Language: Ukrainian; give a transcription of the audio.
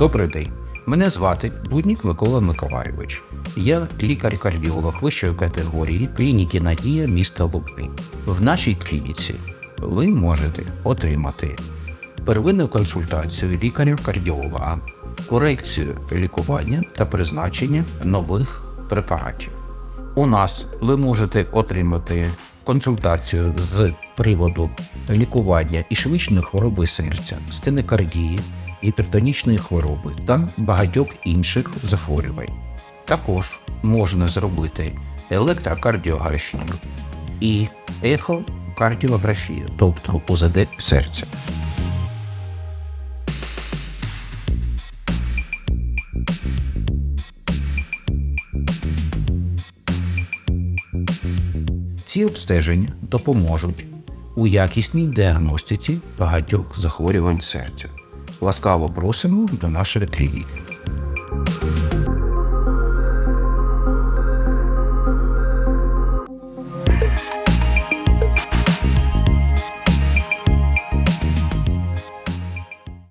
Добрий день. Мене звати Буднік Микола Миколайович. Я лікар-кардіолог вищої категорії клініки Надія міста Лубни. В нашій клініці ви можете отримати первинну консультацію лікаря-кардіолога, корекцію лікування та призначення нових препаратів. У нас ви можете отримати консультацію з приводу лікування ішемічної хвороби серця, стенокардії, гіпертонічної хвороби та багатьох інших захворювань. Також можна зробити електрокардіографію і ехокардіографію, тобто УЗД серця. Ці обстеження допоможуть у якісній діагностиці багатьох захворювань серця. Ласкаво просимо до нашої клініки.